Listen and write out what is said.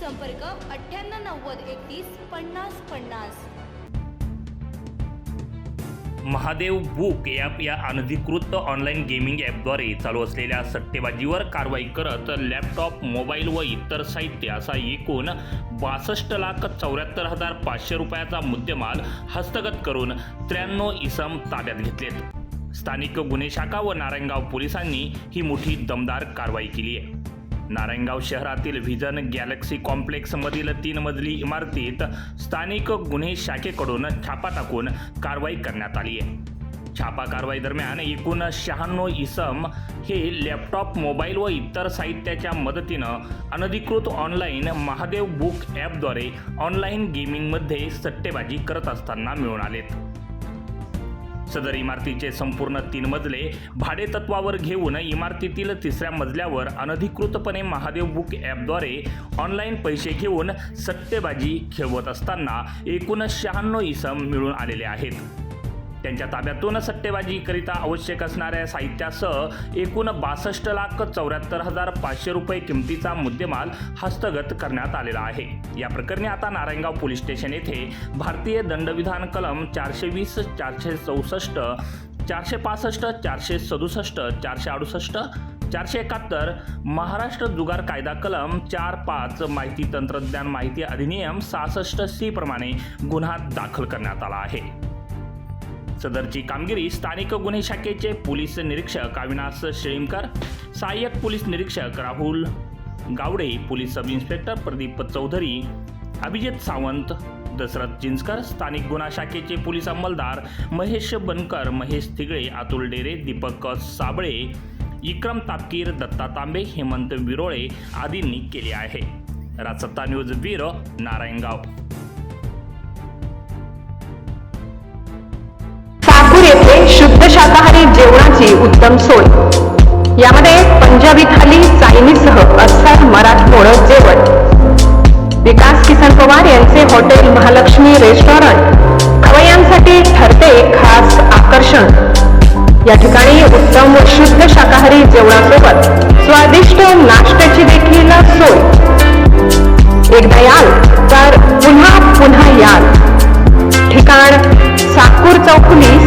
संपर्क अठ्ठ्याण्णव नव्वद एकतीस पन्नास पन्नास. महादेव बुक ॲप या अनधिकृत ऑनलाईन गेमिंग ॲपद्वारे चालू असलेल्या सट्टेबाजीवर कारवाई करत लॅपटॉप मोबाईल व इतर साहित्य असा एकूण बासष्ट लाख चौऱ्याहत्तर हजार पाचशे रुपयाचा मुद्देमाल हस्तगत करून त्र्याण्णव इसम ताब्यात घेतलेत. स्थानिक गुन्हे शाखा व नारायणगाव पोलिसांनी ही मोठी दमदार कारवाई केली आहे. नारायणगाव शहरातील व्हिजन गॅलेक्सी कॉम्प्लेक्समधील तीन मजली इमारतीत स्थानिक गुन्हे शाखेकडून छापा टाकून कारवाई करण्यात आली आहे. छापा कारवाई दरम्यान एकूण शहाण्णव इसम हे लॅपटॉप मोबाईल व इतर साहित्याच्या मदतीनं अनधिकृत ऑनलाईन महादेव बुक ॲपद्वारे ऑनलाईन गेमिंगमध्ये सट्टेबाजी करत असताना मिळून आलेत. सदर इमारतीचे संपूर्ण तीन मजले भाडेतत्वावर घेऊन इमारतीतील तिसऱ्या मजल्यावर अनधिकृतपणे महादेव बुक ॲपद्वारे ऑनलाईन पैसे घेऊन सट्टेबाजी खेळवत असताना एकूण शहाण्णव इसम मिळून आलेले आहेत. त्यांच्या ताब्यातून सट्टेबाजीकरिता आवश्यक असणाऱ्या साहित्यासह एकूण बासष्ट लाख चौऱ्याहत्तर हजार पाचशे रुपये किमतीचा मुद्देमाल हस्तगत करण्यात आलेला आहे. या प्रकरणी आता नारायणगाव पोलीस स्टेशन येथे भारतीय दंडविधान कलम चारशे वीस चारशे चौसष्ट चारशे पासष्ट चारशे सदुसष्ट चारशे अडुसष्ट चारशे एकाहत्तर महाराष्ट्र जुगार कायदा कलम चार पाच माहिती तंत्रज्ञान माहिती अधिनियम सहासष्ट सी प्रमाणे गुन्हा दाखल करण्यात आला आहे. सदरची कामगिरी स्थानिक गुन्हे शाखेचे पोलीस निरीक्षक अविनाश शेळीमकर सहाय्यक पोलीस निरीक्षक Rahul Gawade police sub inspector Pradeep Chaudhari Abhijit Sawant Dashrath Jinjkar स्थानिक गुन्हा शाखेचे पोलीस अंमलदार महेश बनकर महेश तिगळे अतुल डेरे दीपक साबळे विक्रम तापकीर दत्ता तांबे हेमंत विरोळे आदींनी केले आहे. Rajsatta news bureau Narayangaon. आणि जेवणाची उत्तम सोय. यामध्ये पंजाबी थाली चायनीजसह अस्सल मराठमोळ जेवण. विकास किसन पवार यांचे हॉटेल महालक्ष्मी रेस्टॉरंट. खवयांसाठी ठरते खास आकर्षण. या ठिकाणी उत्तम व शुद्ध शाकाहारी जेवणासोबत स्वादिष्ट नाश्त्याची देखील सोय. एकदा याल तर पुन्हा पुन्हा याल. ठिकाण साकूर चौफुली